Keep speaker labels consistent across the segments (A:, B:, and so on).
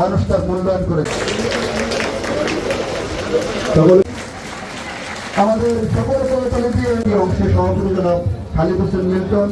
A: মানুষ তার মূল্যায়ন করেছে আমাদের সকল সহকারী অংশে সভাপতি জনাব খালিদ হোসেন মিল্টন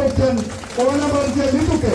A: করছেন করোনা বলছে
B: ঋতুকে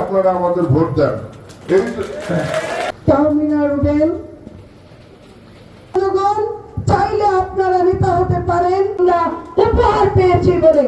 A: আপনারা আমাদের ভোট দেন।
C: তাহমিনা রুবেল জনগণ চাইলে আপনারা নেতা হতে পারেন না উপহার পেয়েছি বলে।